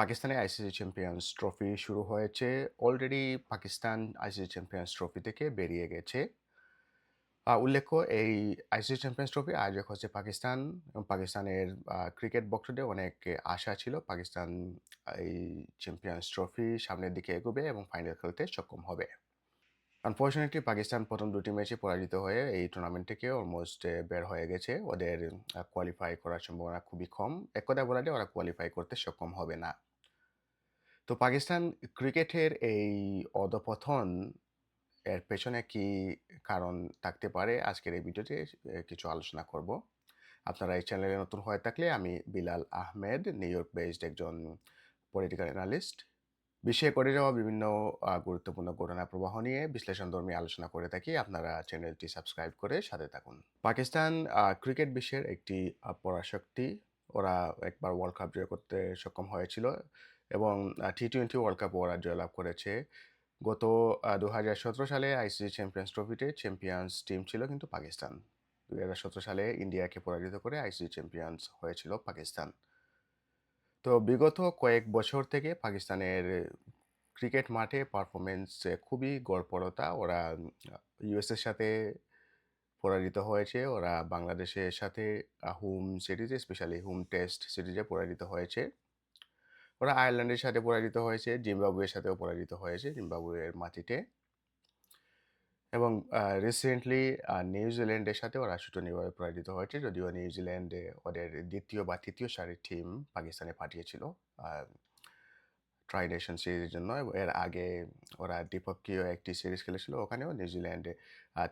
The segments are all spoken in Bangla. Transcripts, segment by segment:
পাকিস্তানে আইসিসি চ্যাম্পিয়ন্স ট্রফি শুরু হয়েছে। Already Pakistan ICC champions trophy থেকে বেরিয়ে গেছে। উল্লেখ্য, এই আইসিসি চ্যাম্পিয়ন্স ট্রফি আয়োজক হচ্ছে পাকিস্তান এবং পাকিস্তানের ক্রিকেট বক্সডে অনেক আশা ছিল পাকিস্তান এই চ্যাম্পিয়ন্স ট্রফি সামনের দিকে এগোবে এবং ফাইনাল খেলতে সক্ষম হবে। আনফর্চুনেটলি পাকিস্তান প্রথম দুটি ম্যাচে পরাজিত হয়ে এই টুর্নামেন্ট থেকে অলমোস্ট বের হয়ে গেছে। ওদের কোয়ালিফাই করার সম্ভাবনা খুবই কম। এক কথা বলা যায়, ওরা কোয়ালিফাই করতে সক্ষম হবে না। তো পাকিস্তান ক্রিকেটের এই অধপতন এর পেছনে কি কারণ থাকতে পারে? আজকের এই ভিডিওতে কিছু আলোচনা করব। আপনারা এই চ্যানেলে নতুন হয়ে থাকলে আমি Bilal Ahmed, New York based একজন পলিটিক্যাল অ্যানালিস্ট বিশ্বে করে যাওয়া বিভিন্ন গুরুত্বপূর্ণ ঘটনা প্রবাহ নিয়ে বিশ্লেষণধর্মী আলোচনা করে থাকি। আপনারা চ্যানেলটি সাবস্ক্রাইব করে সাথে থাকুন। পাকিস্তান ক্রিকেট বিশ্বের একটি পরাশক্তি। ওরা একবার ওয়ার্ল্ড কাপ জয় করতে সক্ষম হয়েছিল। এবং টি টোয়েন্টি ওয়ার্ল্ড কাপ ওরা জয়লাভ করেছে। গত দু হাজার সতেরো সালে আইসিসি চ্যাম্পিয়ন্স ট্রফিতে চ্যাম্পিয়ন্স টিম ছিল কিন্তু পাকিস্তান। দু হাজার সতেরো সালে ইন্ডিয়াকে পরাজিত করে আইসিসি চ্যাম্পিয়ন্স হয়েছিল পাকিস্তান। তো বিগত কয়েক বছর থেকে পাকিস্তানের ক্রিকেট মাঠে পারফরমেন্স খুবই গড়পড়তা। ওরা ইউএসের সাথে পরাজিত হয়েছে। ওরা বাংলাদেশের সাথে হোম সিরিজে স্পেশালি হোম টেস্ট সিরিজে পরাজিত হয়েছে। ওরা আয়ারল্যান্ডের সাথে পরাজিত হয়েছে, জিম্বাবুয়ের সাথেও পরাজিত হয়েছে, জিম্বাবুয়ের মাটিতে। এবং রিসেন্টলি নিউজিল্যান্ডের সাথে ওরা শোচনীয়ভাবে পরাজিত হয়েছে, যদিও নিউজিল্যান্ডে ওদের দ্বিতীয় বা তৃতীয় সারির টিম পাকিস্তানে পাঠিয়েছিল ট্রাই নেশন সিরিজের জন্য। এর আগে ওরা দ্বিপক্ষীয় একটি সিরিজ খেলেছিল, ওখানেও নিউজিল্যান্ডে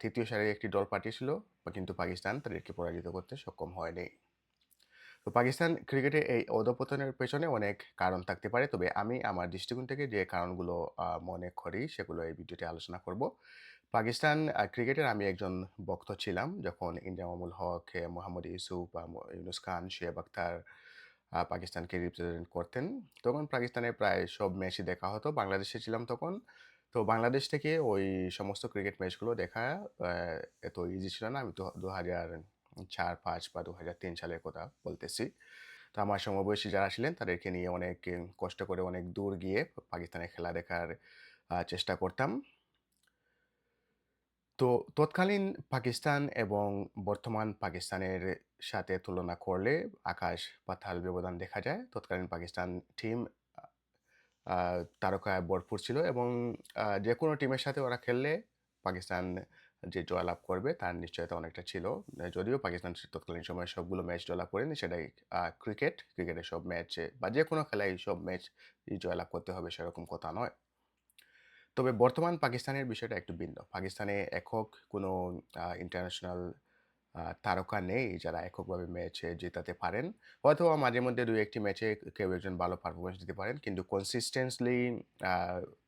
তৃতীয় সারির একটি দল পাঠিয়েছিল, কিন্তু পাকিস্তান তাদেরকে পরাজিত করতে সক্ষম হয়নি। তো পাকিস্তান ক্রিকেটে এই অধপতনের পেছনে অনেক কারণ থাকতে পারে। তবে আমি আমার দৃষ্টিকোণ থেকে যে কারণগুলো মনে করি, সেগুলো এই ভিডিওতে আলোচনা করব। পাকিস্তান ক্রিকেটের আমি একজন ভক্ত ছিলাম যখন ইন্ডিয়ামুল হক মোহাম্মদ ইউসুফ বা ইউনুস খান, শুয়েব আক্তার পাকিস্তানকে রিপ্রেজেন্ট করতেন। তখন পাকিস্তানে প্রায় সব ম্যাচই দেখা হতো, বাংলাদেশে ছিলাম তখন। তো বাংলাদেশ থেকে ওই সমস্ত ক্রিকেট ম্যাচগুলো দেখা এত ইজি ছিল না। আমি দু হাজার চার পাঁচ বা দু হাজার তিন সালের কথা বলতেছি। তো আমার সমবয়সী যারা ছিলেন, তাদেরকে নিয়ে অনেক কষ্ট করে অনেক দূর গিয়ে পাকিস্তানের খেলা দেখার চেষ্টা করতাম। তো তৎকালীন পাকিস্তান এবং বর্তমান পাকিস্তানের সাথে তুলনা করলে আকাশ পাতাল ব্যবধান দেখা যায়। তৎকালীন পাকিস্তান টিম তারকায় ভরপুর ছিল এবং যে কোনো টিমের সাথে ওরা খেললে পাকিস্তান যে জয়লাভ করবে, তার নিশ্চয়তা অনেকটা ছিল। যদিও পাকিস্তান তৎকালীন সময়ে সবগুলো ম্যাচ জয়লাভ করেনি, সেটাই ক্রিকেট ক্রিকেটের সব ম্যাচে বা যে কোনো খেলায় সব ম্যাচ জয়লাভ করতে হবে, সেরকম কথা নয়। তবে বর্তমান পাকিস্তানের বিষয়টা একটু ভিন্ন। পাকিস্তানে একক কোনো ইন্টারন্যাশনাল তারকা নেই যারা এককভাবে ম্যাচে জেতাতে পারেন। হয়তো মাঝে মধ্যে দুই, একটি ম্যাচে কেউ একজন ভালো পারফরমেন্স দিতে পারেন। কিন্তু কনসিস্টেন্সলি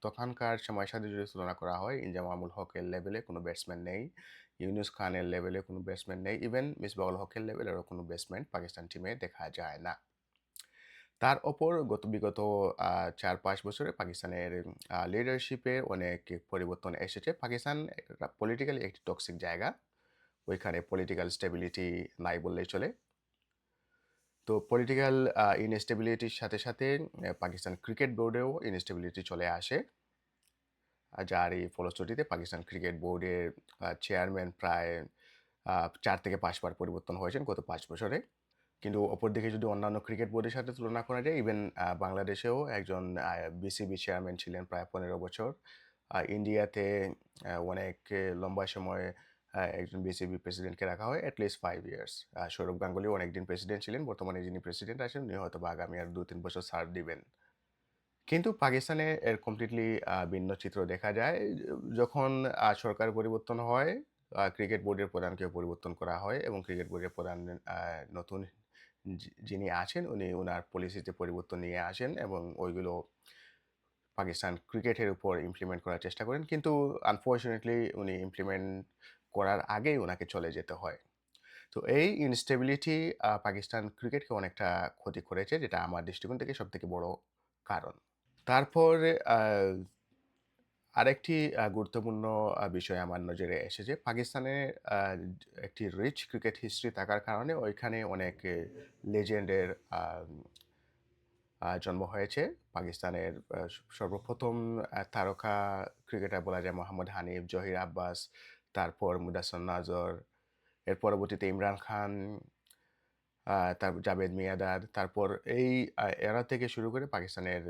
তখনকার সময়ের সাথে যদি তুলনা করা হয় ইনজামামুল হকের লেভেলে কোনো ব্যাটসম্যান নেই। ইউনুস খানের লেভেলে কোনো ব্যাটসম্যান নেই। ইভেন মিসবাউল হকের লেভেলেরও কোনো ব্যাটসম্যান পাকিস্তান টিমে দেখা যায় না। তার ওপর গত বিগত চার, পাঁচ বছরে পাকিস্তানের লিডারশিপে অনেক পরিবর্তন এসেছে। পাকিস্তান পলিটিক্যালি একটি টক্সিক জায়গা। ওইখানে পলিটিক্যাল স্টেবিলিটি নাই বললেই চলে। তো পলিটিক্যাল ইনস্টেবিলিটির সাথে সাথে পাকিস্তান ক্রিকেট বোর্ডেও ইনস্টেবিলিটি চলে আসে। যার এই ফলশ্রুতিতে পাকিস্তান ক্রিকেট বোর্ডের চেয়ারম্যান প্রায় চার থেকে পাঁচবার পরিবর্তন হয়েছেন গত পাঁচ বছরে। কিন্তু অপরদিকে যদি অন্যান্য ক্রিকেট বোর্ডের সাথে তুলনা করা যায় ইভেন বাংলাদেশেও একজন বিসিবি চেয়ারম্যান ছিলেন প্রায় পনেরো বছর। ইন্ডিয়াতে অনেক লম্বা সময় একজন বিসিবি প্রেসিডেন্টকে রাখা হয় at least five years Sourav Ganguly অনেকদিন প্রেসিডেন্ট ছিলেন, বর্তমানে যিনি প্রেসিডেন্ট আছেন, উনি হয়তো বা আগামী আর দু তিন বছর সার দিবেন। কিন্তু পাকিস্তানে এর কমপ্লিটলি ভিন্ন চিত্র দেখা যায়। যখন সরকার পরিবর্তন হয় ক্রিকেট বোর্ডের প্রধানকেও পরিবর্তন করা হয় এবং ক্রিকেট বোর্ডের প্রধান নতুন যিনি আছেন, উনি ওনার পলিসিতে পরিবর্তন নিয়ে আসেন এবং ওইগুলো পাকিস্তান ক্রিকেটের উপর ইমপ্লিমেন্ট করার চেষ্টা করেন। কিন্তু আনফর্চুনেটলি উনি ইমপ্লিমেন্ট করার আগেই ওনাকে চলে যেতে হয়। তো এই ইনস্টেবিলিটি পাকিস্তান ক্রিকেটকে অনেকটা ক্ষতি করেছে, যেটা আমার দৃষ্টিকোণ থেকে সব থেকে বড় কারণ। তারপর আরেকটি গুরুত্বপূর্ণ বিষয় আমার নজরে এসেছে। পাকিস্তানে একটি রিচ ক্রিকেট হিস্ট্রি থাকার কারণে ওইখানে অনেক লেজেন্ডের জন্ম হয়েছে। পাকিস্তানের সর্বপ্রথম তারকা ক্রিকেটার বলা যায় মোহাম্মদ হানিফ, জহির আব্বাস তারপর মুদাসর নাজর, এর পরবর্তীতে ইমরান খান তার জাভেদ মিয়াঁদাদ তারপর এই এরা থেকে শুরু করে পাকিস্তানের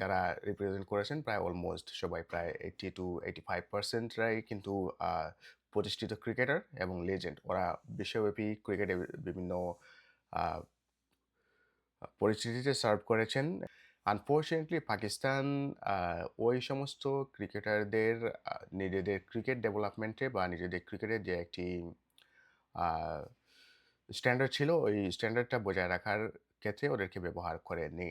যারা রিপ্রেজেন্ট করেছেন প্রায় অলমোস্ট সবাই প্রায় এইটি টু এইটি ফাইভ পার্সেন্টরাই কিন্তু প্রতিষ্ঠিত ক্রিকেটার এবং লেজেন্ড ওরা বিশ্বব্যাপী ক্রিকেটে বিভিন্ন পরিস্থিতিতে সার্ভ করেছেন। আনফর্চুনেটলি পাকিস্তান ওই সমস্ত ক্রিকেটারদের নিজেদের ক্রিকেট ডেভেলপমেন্টে বা নিজেদের ক্রিকেটের যে একটি স্ট্যান্ডার্ড ছিল, ওই স্ট্যান্ডার্ডটা বজায় রাখার ক্ষেত্রে ওদেরকে ব্যবহার করেনি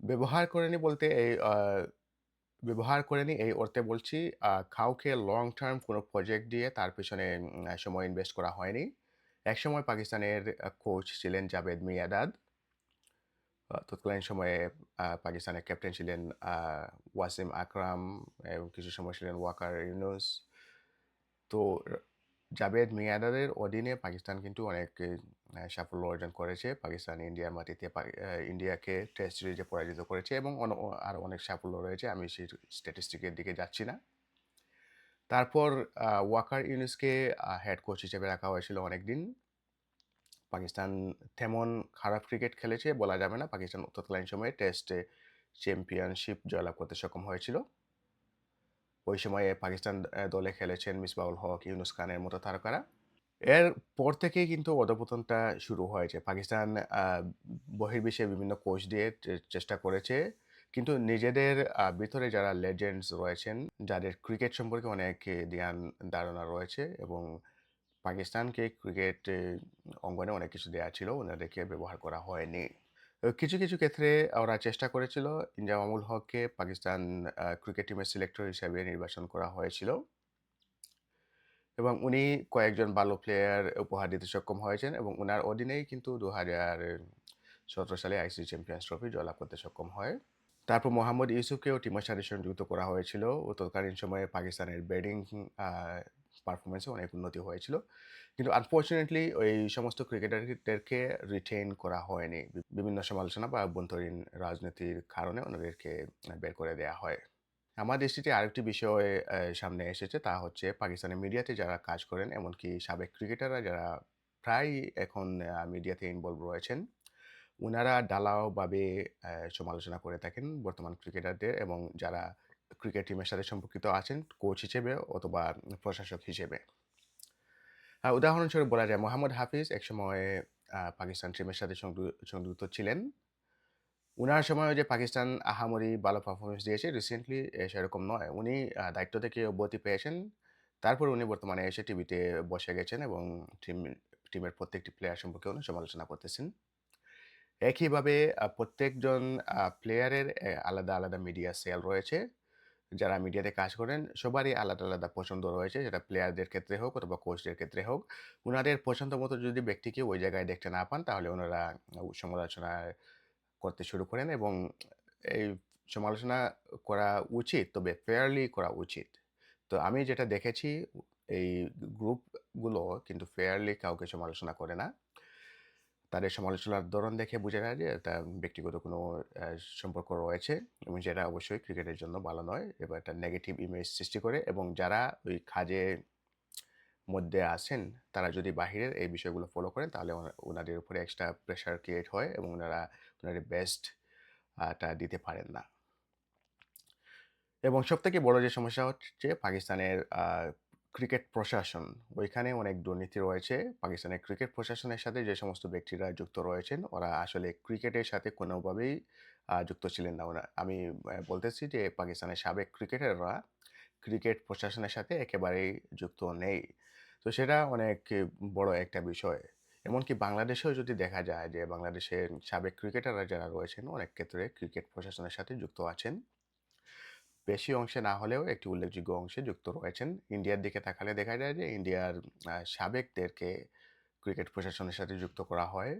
ব্যবহার করেনি বলতে এই ব্যবহার করেনি এই অর্থে বলছি কাউকে লং টার্ম কোনো প্রজেক্ট দিয়ে তার পিছনে সময় ইনভেস্ট করা হয়নি। একসময় পাকিস্তানের কোচ ছিলেন জাভেদ মিয়াদাদ। তৎকালীন সময়ে পাকিস্তানের ক্যাপ্টেন ছিলেন ওয়াসিম আকরাম এবং কিছু সময় ছিলেন ওয়াকার ইউনুস। তো জাভেদ মিয়াঁদাদের অধীনে পাকিস্তান কিন্তু অনেক সাফল্য অর্জন করেছে। পাকিস্তান ইন্ডিয়ার মাটিতে ইন্ডিয়াকে টেস্ট সিরিজে পরাজিত করেছে এবং আরও অনেক সাফল্য রয়েছে। আমি সেই স্ট্যাটিস্টিকের দিকে যাচ্ছি না। তারপর ওয়াকার ইউনুসকে হেড কোচ হিসেবে রাখা হয়েছিল অনেকদিন। পাকিস্তান তেমন খারাপ ক্রিকেট খেলেছে বলা যাবে না। পাকিস্তান তৎকালীন সময়ে টেস্টে চ্যাম্পিয়নশিপ জয়লাভ করতে সক্ষম হয়েছিল। ওই সময়ে পাকিস্তান দলে খেলেছেন মিসবাউল হক, ইউনুস খানের মতো তারকারা। এর পর থেকেই কিন্তু অধপতনটা শুরু হয়েছে। পাকিস্তান বহির্বিশ্বে বিভিন্ন কোচ দিয়ে চেষ্টা করেছে। কিন্তু নিজেদের ভিতরে যারা লেজেন্ডস রয়েছেন, যাদের ক্রিকেট সম্পর্কে অনেক ধ্যান ধারণা রয়েছে এবং পাকিস্তানকে ক্রিকেট অঙ্গনে অনেক কিছু দেওয়া ছিল, ওনাদেরকে ব্যবহার করা হয়নি। কিছু কিছু ক্ষেত্রে ওরা চেষ্টা করেছিল ইনজামামুল হককে পাকিস্তান ক্রিকেট টিমের সিলেক্টর হিসেবে নির্বাচন করা হয়েছিল। এবং উনি কয়েকজন ভালো প্লেয়ার উপহার দিতে সক্ষম হয়েছেন এবং ওনার অধীনেই কিন্তু দু হাজার সতেরো সালে আইসিসি চ্যাম্পিয়ন্স ট্রফি জয়লাভ করতে সক্ষম হয়। তারপর মোহাম্মদ ইউসুফকেও টিমের সাথে সংযুক্ত করা হয়েছিল। ও তৎকালীন সময়ে পাকিস্তানের ব্যাটিং পারফরমেন্সে অনেক উন্নতি হয়েছিল। কিন্তু আনফর্চুনেটলি ওই সমস্ত ক্রিকেটারদেরকে রিটেইন করা হয়নি। বিভিন্ন সমালোচনা বা অভ্যন্তরীণ রাজনীতির কারণে ওনাদেরকে বের করে দেওয়া হয়। আমার দৃষ্টিতে আরেকটি বিষয় সামনে এসেছে তা হচ্ছে পাকিস্তানের মিডিয়াতে যারা কাজ করেন এমনকি সাবেক ক্রিকেটাররা যারা প্রায় এখন মিডিয়াতে ইনভলভ রয়েছেন ওনারা ঢালাওভাবে আহ, সমালোচনা করে থাকেন বর্তমান ক্রিকেটারদের এবং যারা ক্রিকেট টিমের সাথে সম্পর্কিত আছেন কোচ হিসেবে অথবা প্রশাসক হিসেবে। উদাহরণস্বরূপ বলা যায় মোহাম্মদ হাফিজ একসময় পাকিস্তান টিমের সাথে সংযুক্ত ছিলেন। উনার সময় যে পাকিস্তান আহামরি ভালো পারফরমেন্স দিয়েছে রিসেন্টলি সেরকম নয়। উনি দায়িত্ব থেকে অব্যাহতি পেয়েছেন। তারপর উনি বর্তমানে এসে টিভিতে বসে গেছেন এবং টিম টিমের প্রত্যেকটি প্লেয়ার সম্পর্কে উনি সমালোচনা করতেছেন। একইভাবে প্রত্যেকজন প্লেয়ারের আলাদা আলাদা মিডিয়া সেল রয়েছে। যারা মিডিয়াতে কাজ করেন, সবারই আলাদা আলাদা পছন্দ রয়েছে। যেটা প্লেয়ারদের ক্ষেত্রে হোক অথবা কোচদের ক্ষেত্রে হোক। ওনাদের পছন্দ মতো যদি ব্যক্তিকে ওই জায়গায় দেখতে না পান, তাহলে ওনারা সমালোচনা করতে শুরু করেন এবং এই সমালোচনা করা উচিত, তবে ফেয়ারলি করা উচিত। তো আমি যেটা দেখেছি, এই গ্রুপগুলো কিন্তু ফেয়ারলি কাউকে সমালোচনা করে না। তাদের সমালোচনার ধরন দেখে বোঝা যায় যে এটা ব্যক্তিগত কোনো সম্পর্ক রয়েছে এবং যেটা অবশ্যই ক্রিকেটের জন্য ভালো নয় এবার একটা নেগেটিভ ইমেজ সৃষ্টি করে এবং যারা ওই কাজে মধ্যে আছেন, তারা যদি বাহিরের এই বিষয়গুলো ফলো করেন তাহলে ওনাদের উপরে এক্সট্রা প্রেশার ক্রিয়েট হয় এবং ওনারা ওনাদের বেস্ট টা দিতে পারেন না। এবং সবথেকে বড় যে সমস্যা হচ্ছে, পাকিস্তানের ক্রিকেট প্রশাসন। ওইখানে অনেক দুর্নীতি রয়েছে। পাকিস্তানের ক্রিকেট প্রশাসনের সাথে যে সমস্ত ব্যক্তিরা যুক্ত রয়েছেন, ওরা আসলে ক্রিকেটের সাথে কোনোভাবেই যুক্ত ছিলেন না ওরা। আমি বলতেছি যে পাকিস্তানের সাবেক ক্রিকেটাররা ক্রিকেট প্রশাসনের সাথে একেবারেই যুক্ত নেই। তো সেটা অনেক বড় একটা বিষয়। এমনকি বাংলাদেশেও যদি দেখা যায় যে বাংলাদেশের সাবেক ক্রিকেটাররা যারা রয়েছেন, অনেক ক্ষেত্রে ক্রিকেট প্রশাসনের সাথে যুক্ত আছেন। বেশি অংশে না হলেও একটি উল্লেখযোগ্য অংশে যুক্ত রয়েছেন। ইন্ডিয়ার দিকে তাকালে দেখা যায় যে ইন্ডিয়ার সাবেকদেরকে ক্রিকেট প্রশাসনের সাথে যুক্ত করা হয়।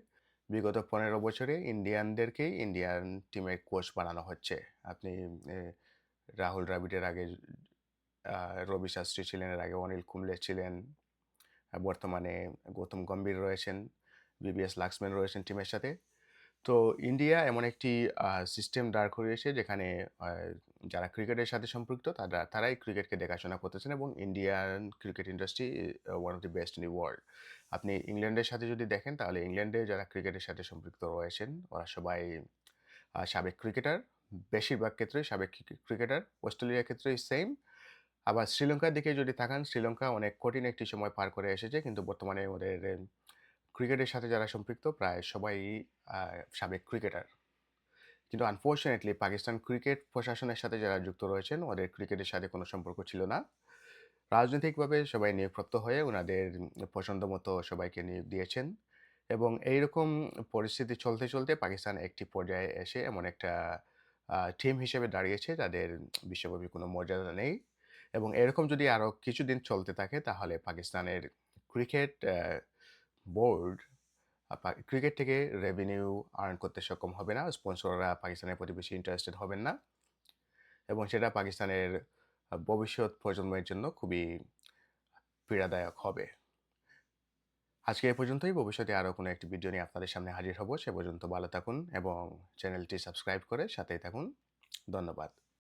বিগত পনেরো বছরে ইন্ডিয়ানদেরকেই ইন্ডিয়ান টিমের কোচ বানানো হচ্ছে। আপনি রাহুল দ্রাবিড়ের আগে রবি শাস্ত্রী ছিলেন, এর আগে অনিল কুম্বলে ছিলেন বর্তমানে গৌতম গম্ভীর রয়েছেন, বিবিএস লাক্সম্যান রয়েছেন টিমের সাথে। তো ইন্ডিয়া এমন একটি সিস্টেম দাঁড় করিয়েছে যেখানে যারা ক্রিকেটের সাথে সম্পৃক্ত, তারা, তারাই ক্রিকেটকে দেখাশোনা করতেছেন এবং Indian cricket industry one of the best in the world. আপনি ইংল্যান্ডের সাথে যদি দেখেন, তাহলে ইংল্যান্ডে যারা ক্রিকেটের সাথে সম্পৃক্ত রয়েছেন, ওরা সবাই সাবেক ক্রিকেটার। বেশিরভাগ ক্ষেত্রেই সাবেক ক্রিকেটার। অস্ট্রেলিয়ার ক্ষেত্রেই সেম আবার শ্রীলঙ্কার দিকে যদি থাকান শ্রীলঙ্কা অনেক কঠিন একটি সময় পার করে এসেছে, কিন্তু বর্তমানে ওদের ক্রিকেটের সাথে যারা সম্পৃক্ত, প্রায় সবাই সাবেক ক্রিকেটার। কিন্তু আনফরচুনেটলি পাকিস্তান ক্রিকেট প্রশাসনের সাথে যারা যুক্ত রয়েছেন ওদের ক্রিকেটের সাথে কোনো সম্পর্ক ছিল না। রাজনৈতিকভাবে সবাই নিয়োগপ্রাপ্ত হয়ে ওনাদের পছন্দ মতো সবাইকে নিয়োগ দিয়েছেন এবং এইরকম পরিস্থিতি চলতে, চলতে পাকিস্তান একটি পর্যায়ে এসে এমন একটা টিম হিসেবে দাঁড়িয়েছে তাদের বিশ্বব্যাপী কোনো মর্যাদা নেই এবং এরকম যদি আরও কিছুদিন চলতে থাকে তাহলে পাকিস্তানের ক্রিকেট বোর্ড ক্রিকেট থেকে রেভিনিউ আর্ন করতে সক্ষম হবে না। স্পন্সররা পাকিস্তানের প্রতি বেশি ইন্টারেস্টেড হবেন না। এবং সেটা পাকিস্তানের ভবিষ্যৎ প্রজন্মের জন্য খুবই পীড়াদায়ক হবে। আজকে এ পর্যন্তই। ভবিষ্যতে আরও কোনো একটি ভিডিও নিয়ে আপনাদের সামনে হাজির হব। সে পর্যন্ত ভালো থাকুন এবং চ্যানেলটি সাবস্ক্রাইব করে সাথেই থাকুন। ধন্যবাদ।